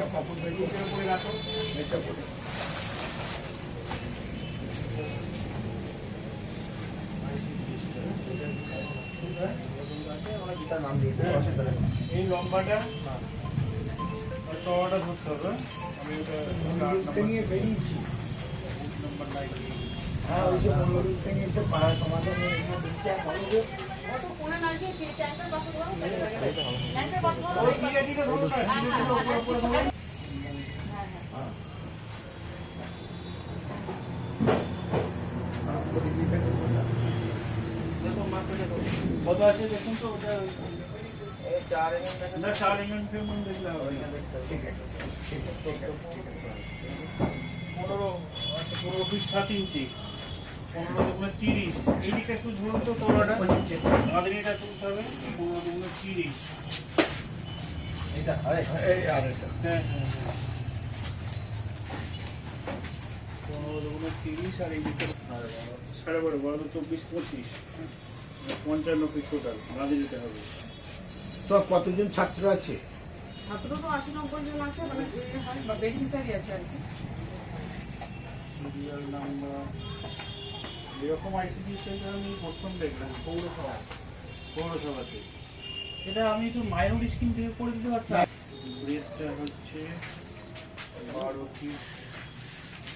একটা কাপড় বেরিয়ে করে রাখো এটা করে এই লম্বাটা আর চওড়াটা ধরতে হবে। আমি ওটা নিয়ে বেরিয়েছি। হ্যাঁ ওই যে মঙ্গলুরতে নিয়ে এসে পাড়ায় না, না। কত আছে দেখুন তো ওটা না চার এমএম ফেমন দেখলে হবে ঠিক আছে ঠিক আছে ঠিক আছে ঠিক আছে পনেরো আচ্ছা পনেরো ফিট সাত ইঞ্চি পনেরো দুগুণে তিরিশ। এইদিকে একটু ধরুন তো তুলতে হবে। পনেরো দুগুণে তিরিশ। এটা আরে এই আরেকটা হ্যাঁ হ্যাঁ হ্যাঁ। পনেরো দুগুণে তিরিশ আর এইদিকে সাড়ে বারো বারো চব্বিশ পঁচিশ। পঞ্চান্ন ফিট টোটাল বাঁধে যেতে হবে। তো কতজন ছাত্র আছে? ছাত্র তো আশি নব্বই জন আছে মানে বেনিফিসারি আছে আর কি। সিরিয়াল নাম্বার এরকম আইসিডি সেটা আমি প্রথম দেখলাম পৌরসভা পৌরসভাতে। এটা আমি একটু মাইনর স্কিম থেকে করে দিতে পারতাম। রেটটা হচ্ছে বারো ফিট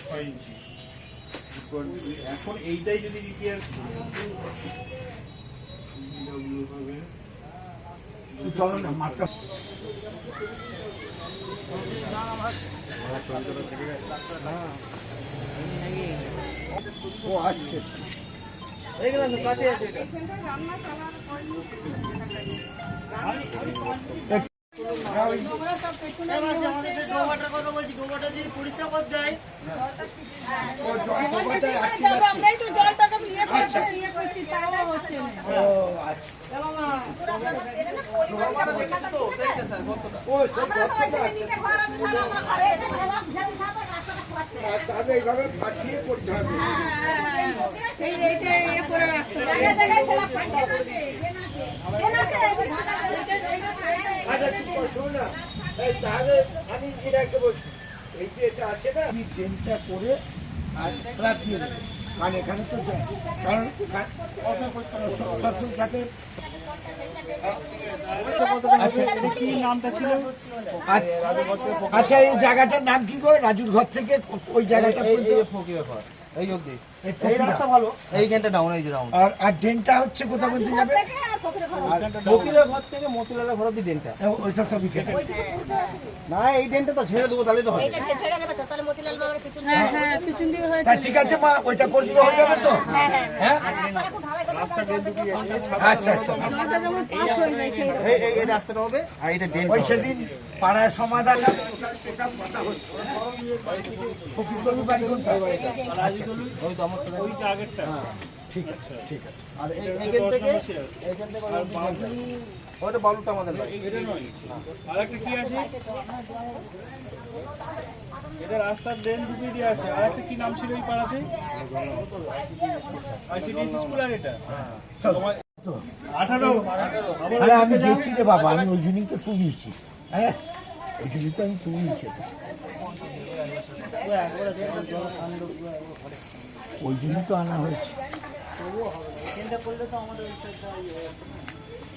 ছয় ইঞ্চি এখন এইটাই যদি রিপেয়ার হবে। চলো না মাঠটা ও আসছে এখানটা রান্না চালার নোংরা সব পেছনে নিয়ে হচ্ছে ও জল জমাতে আসছে যাবে আমরাই তো জলটাকে ইয়ে করছি ইয়ে করছি তাও হচ্ছে না তাহলে এইভাবে হবে। আচ্ছা চুপ করছ না। তাহলে আমি যেটা বলছি এই যে এটা আছে না, আমি ট্রেনটা করে আর স্ল্যাব দেবো। কারণ এখানে তো কারণ যাতে আচ্ছা কি নামটা ছিল? আচ্ছা এই জায়গাটার নাম কি করে রাজুর ঘর থেকে ওই জায়গাটা ফকিরের ঘর। এই অবধি। এই এই রাস্তা ভালো। এইখানটা ডাউন এই যে ডাউন আর আর ড্রেনটা হচ্ছে কোথা বলতে যাবে? ফকিরের ঘর থেকে মতিলালের ঘর অব্দি ওইটা না এই ডেনটা তো ছেড়ে দেবো তাহলে তো হবে। হ্যাঁ হ্যাঁ পিছন হয়েছে। ঠিক আছে মা ওইটা করে দিলে হয়ে যাবে তো? হ্যাঁ আচ্ছা আচ্ছা হয়ে এই রাস্তাটা। হবে? আর এটা ডেন ওই সেদিন পাড়ায় সমাধান ওটা- ওটা বাড়ি কোনটা? ওই তো আমার আগেরটা ঠিক আছে ঠিক আছে। আর এই- আচ্ছা, এইখান থেকে এইখান থেকে আর বালুটা আমাদের বাড়ি। এটা নয়। আর একটা কি আছে? এটা রাস্তার ড্রেন ঢুকিয়ে দিয়ে আছে। আর একটা কি নাম ছিল এই পাড়াতে? আইসিডিএস স্কুল আর এটা? আঠারো। আরে আমি দেখছি রে বাবা আমি ওই জন্যই তো তুলিয়েছি। হ্যাঁ? ওই জন্যই তো আমি তুলিয়েছি ওই জন্যই তো আনা হয়েছে।